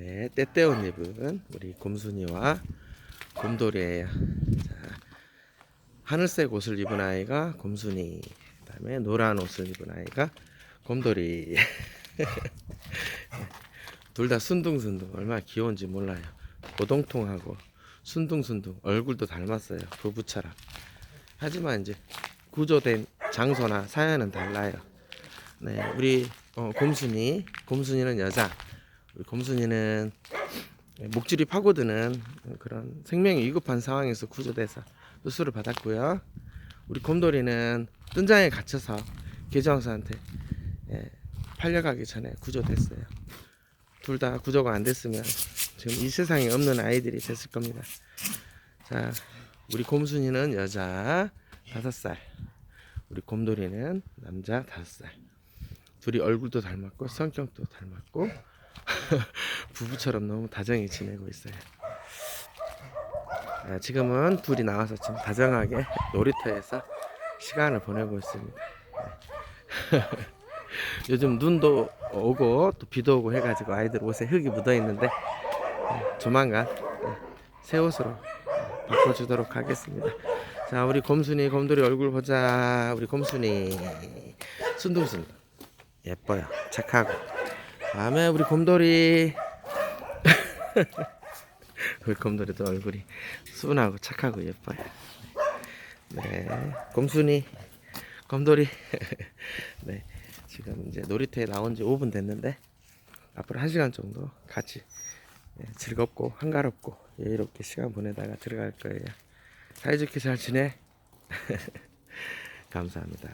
네, 때때옷 입은 우리 곰순이와 곰돌이에요. 자, 하늘색 옷을 입은 아이가 곰순이, 그다음에 노란 옷을 입은 아이가 곰돌이. 둘 다 순둥순둥 얼마나 귀여운지 몰라요. 오동통하고 순둥순둥 얼굴도 닮았어요. 부부처럼. 하지만 이제 구조된 장소나 사연은 달라요. 네, 우리 어, 곰순이, 곰순이는 여자, 우리 곰순이는 목줄이 파고드는 그런 생명이 위급한 상황에서 구조돼서 수술을 받았고요. 우리 곰돌이는 뜬장에 갇혀서 개정사한테 예, 팔려가기 전에 구조됐어요. 둘 다 구조가 안 됐으면 지금 이 세상에 없는 아이들이 됐을 겁니다. 자, 우리 곰순이는 여자 다섯 살, 우리 곰돌이는 남자 다섯 살. 둘이 얼굴도 닮았고 성격도 닮았고 부부처럼 너무 다정히 지내고 있어요. 아, 지금은 둘이 나와서 지금 다정하게 놀이터에서 시간을 보내고 있습니다. 네. 요즘 눈도 오고 또 비도 오고 해가지고 아이들 옷에 흙이 묻어 있는데 네, 조만간 네, 새 옷으로 네, 바꿔주도록 하겠습니다. 자, 우리 곰순이 곰돌이 얼굴 보자. 우리 곰순이 순둥순 예뻐요. 착하고. 다음에 우리 곰돌이 우리 곰돌이도 얼굴이 순하고 착하고 예뻐요. 네, 곰순이, 곰돌이. 네, 지금 이제 놀이터에 나온 지 5분 됐는데 앞으로 1시간 정도 같이 예, 즐겁고 한가롭고 여유롭게 시간 보내다가 들어갈 거예요. 사이좋게 잘 지내. 감사합니다.